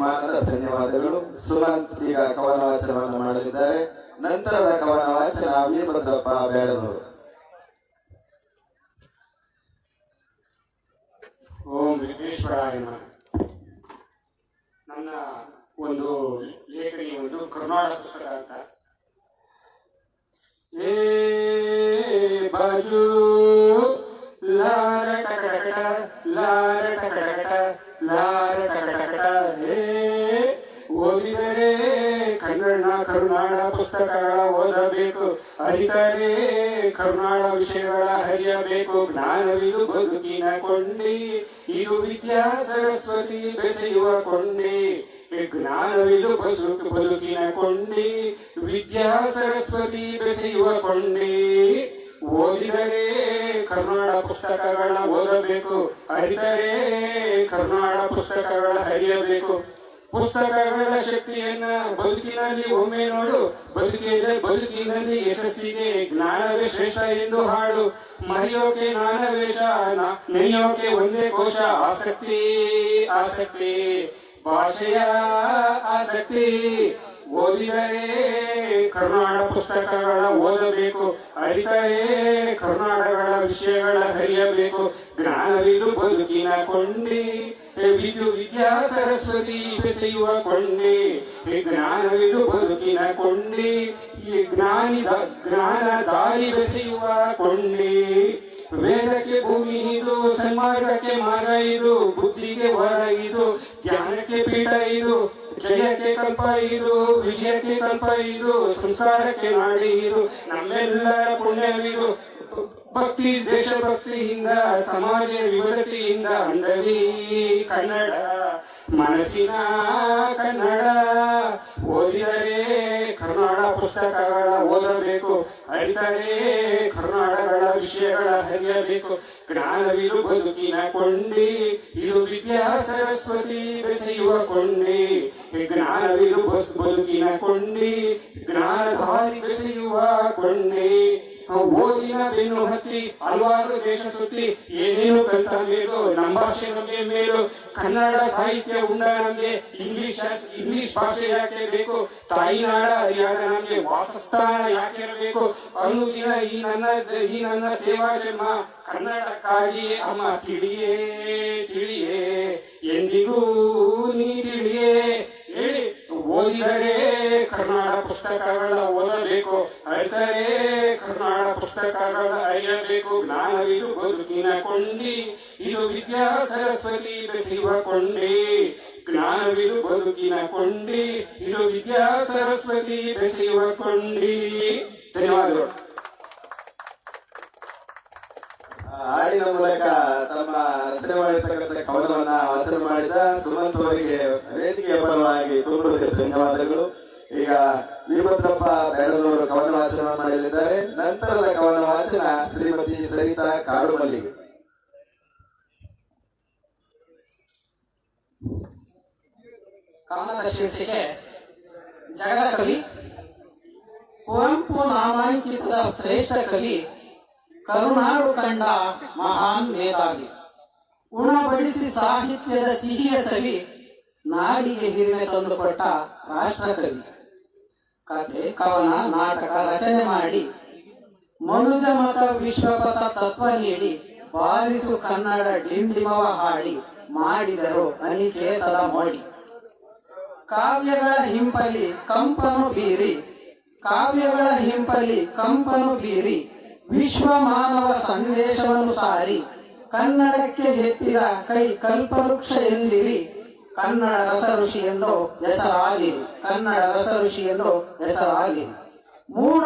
ಅಭಿಮಾನದ ಧನ್ಯವಾದಗಳು. ಸುಮಂತ್ ಈಗ ಕವನ ವಾಚನವನ್ನು ಮಾಡಲಿದ್ದಾರೆ. ನಂತರದ ಕವನ ವಾಚನ ವೀರಭದ್ರಪ್ಪ ಬೇಡರು ಓಂ ವಿಘ್ನೇಶ್ವರಾಯ ನನ್ನ ಒಂದು ಲೇಖನಿ, ಒಂದು ಕರ್ನಾಟಕ ಪುಸ್ತಕ ಅಂತ. ಏ ಬಾಜು ಕನ್ನಡ, ಕರುನಾಡ ಪುಸ್ತಕಗಳ ಓದಬೇಕು. ಅರಿತರೆ ಕರುನಾಡ ವಿಷಯಗಳ ಹರಿಯಬೇಕು. ಜ್ಞಾನವಿದು ಬದುಕಿನ ಕೊಂಡಿ. ಇದು ವಿದ್ಯಾ ಸರಸ್ವತಿ ಬೆಸೆಯುವ ಕೊಂಡಿ. ಜ್ಞಾನವಿದು ಬದುಕು ಬದುಕಿನ ಕೊಂಡಿ. ವಿದ್ಯಾ ಸರಸ್ವತಿ ಬೆಸೆಯುವ ಕೊಂಡಿ. ಓದಿದರೆ ಕರ್ನಾಡ ಪುಸ್ತಕಗಳ ಓದಬೇಕು. ಅರಿತರೆ ಕರ್ನಾಡ ಪುಸ್ತಕಗಳ ಹರಿಯಬೇಕು. ಪುಸ್ತಕಗಳ ಶಕ್ತಿಯನ್ನ ಬದುಕಿನಲ್ಲಿ ಒಮ್ಮೆ ನೋಡು. ಬದುಕಿದ್ರೆ ಬದುಕಿನಲ್ಲಿ ಯಶಸ್ಸಿಗೆ ಜ್ಞಾನವೇ ಶ್ರೇಷ್ಠ ಎಂದು ಹಾಡು. ಮರೆಯೋಕೆ ನ- ನೆನೆಯೋಕೆ ಒಂದೇ ಕೋಶ. ಆಸಕ್ತಿ ಆಸಕ್ತಿ. ಭಾಷೆಯ ಆಸಕ್ತಿ. ಓದಿದರೆ ಕರ್ನಾಟಕ ಪುಸ್ತಕಗಳ ಓದಬೇಕು, ಅರಿತರೆ ಕರ್ನಾಟಕಗಳ ವಿಷಯಗಳ ಹರಿಯಬೇಕು ಜ್ಞಾನವಿದು ಬದುಕಿನ ಕೊಂಡಿ ವಿದು ವಿದ್ಯಾ ಸರಸ್ವತಿ ಬೆಸೆಯುವ ಕೊಂಡಿ. ಜ್ಞಾನವಿದು ಬದುಕಿನ ಕೊಂಡಿ, ಈ ಜ್ಞಾನಿ ಜ್ಞಾನ ದಾರಿ ಬೆಸೆಯುವ ಕೊಂಡಿ. ವೇದಕ್ಕೆ ಭೂಮಿ ಇದು, ಸನ್ಮಾರ್ಗಕ್ಕೆ ಮರ ಇದು, ಬುದ್ಧಿಗೆ ವರ ಇದು ಜ್ಞಾನಕ್ಕೆ ಪೀಠ ಇದು ಜಯಕ್ಕೆ ಕಲ್ಪ ಇದು, ವಿಜಯಕ್ಕೆ ಕಲ್ಪ ಇದು, ಸಂಸಾರಕ್ಕೆ ನಾಡಿ ಇದು, ನಮ್ಮೆಲ್ಲರ ಪುಣ್ಯವಿದು. ಭಕ್ತಿ ದೇಶಭಕ್ತಿಯಿಂದ ಸಮಾಜ ವಿವರತೆಯಿಂದ ಅಂದವಿ ಕನ್ನಡ. ಮನಸ್ಸಿನ ಕನ್ನಡ ಓದಿದರೆ ಪುಸ್ತಕಗಳ ಓದಬೇಕು. ಅರಿತರೇ ಕರ್ನಾಟಕಗಳ ವಿಷಯಗಳ ಹರಿಯಬೇಕು ಜ್ಞಾನವಿದು ಬದುಕಿನ ಕೊಂಡಿ, ಇದು ವಿದ್ಯಾ ಸರಸ್ವತಿ ಬೆಸೆಯುವ ಕೊಂಡಿ. ಜ್ಞಾನವಿರು ಬದುಕಿನ ಕೊಂಡಿ, ಜ್ಞಾನಧಾರಿ ಬೆಸೆಯುವ ಕೊಂಡಿ. ಓದಿನ ಬೆನ್ನು ಹತ್ತಿ ಹಲವಾರು ದೇಶ ಸುತ್ತಿ ಏನೇನು ಕಲಿತ ಮೇಲೂ ನಮ್ಮ ಭಾಷೆ ನಮಗೆ ಮೇಲು, ಕನ್ನಡ ಸಾಹಿತ್ಯ ಉಂಡ ನಮಗೆ ಇಂಗ್ಲಿಷ್ ಇಂಗ್ಲಿಷ್ ಭಾಷೆ ಯಾಕೆ ಬೇಕು, ತಾಯಿನಾಡ ಅರಿಯಾದ ನಮಗೆ ವಾಸಸ್ಥಾನ ಯಾಕೆ ಇರಬೇಕು ಅನುದಿನ ಈ ನನ್ನ ಈ ನನ್ನ ಸೇವಾ ಜನ್ಮ ಕನ್ನಡಕ್ಕಾಗಿ ಅಮ್ಮ ತಿಳಿಯೇ ತಿಳಿಯೇ, ಎಂದಿಗೂ ಕನ್ನಡ ಪುಸ್ತಕಗಳ ಅರಿಯಬೇಕು ಜ್ಞಾನವಿದು ಬದುಕಿನ ಕೊಂಡಿ. ಇದು ವಿದ್ಯಾ ಸರಸ್ವತಿ ಬೆಸೆಯುವ ಕೊಂಡಿ. ಜ್ಞಾನವಿದು ಬದುಕಿನ ಕೊಂಡಿ. ಇದು ವಿದ್ಯಾ ಸರಸ್ವತಿ ಬೆಸೆಯುವ ಕೊಂಡಿ. ಧನ್ಯವಾದಗಳು. ಹಾಡಿನ ಮೂಲಕ ತಮ್ಮ ರಚನೆ ಮಾಡಿರ್ತಕ್ಕಂಥ ಕವನವನ್ನ ವಾಚನ ಮಾಡಿದ ಸುಮಂತ್ ಅವರಿಗೆ ವೇದಿಕೆಯ ಪರವಾಗಿ ತುಂಬ ಧನ್ಯವಾದಗಳು. ಈಗ ವೀರಭದ್ರಪ್ಪ ಬೆಂಗಳೂರು ಕವನ ವಾಚನ ಮಾಡಲಿದ್ದಾರೆ ನಂತರದ ಕವನ ವಾಚನ ಶ್ರೀಮತಿ ಸರಿತಾ ಕಾಡು ಮಲ್ಲಿಗೆ ಕವನದ ಶೀರ್ಷಿಕೆ ಜಗದ ಕವಿ ಕುವೆಂಪು ನಾಮಾಂಕಿತ ಶ್ರೇಷ್ಠ ಕವಿ, ಕರುಣಾಳು ಕಂಡ ಮಹಾನ್ ಮೇಧಾವಿ ಉಣಬಡಿಸಿ ಸಾಹಿತ್ಯದ ಸಿಹಿಯ ಸವಿ, ನಾಡಿಗೆ ಹಿರಿಮೆ ತಂದುಕೊಟ್ಟ ರಾಷ್ಟ್ರಕವಿ. ಕಥೆ, ಕವನ, ನಾಟಕ ರಚನೆ ಮಾಡಿ. ಮನುಜ ಮತ ವಿಶ್ವಪಥ ತತ್ವ ನೀಡಿ, ಬಾರಿಸು ಕನ್ನಡ ಡಿಂಡಿಮವ ಹಾಡಿ ಮಾಡಿದರು ಅನಿಕೇತದ ಮೋಡಿ. ಕಾವ್ಯಗಳ ಹಿಂಪಲಿ ಕಂಪನು ಬೀರಿ, ಕಾವ್ಯಗಳ ಹಿಂಪಲಿ ಕಂಪನು ಬೀರಿ, ವಿಶ್ವ ಮಾನವ ಸಂದೇಶವನ್ನು ಸಾರಿ, ಕನ್ನಡಕ್ಕೆ ಎತ್ತಿದ ಕೈ ಕಲ್ಪವೃಕ್ಷ ಎಂದಿರಿ ಕನ್ನಡ ರಸ ಋಷಿ ಎಂದು ಹೆಸರಾಗಿ ಕನ್ನಡ ರಸ ಋಷಿ ಎಂದು ಹೆಸರಾಗಿ. ಮೂಢ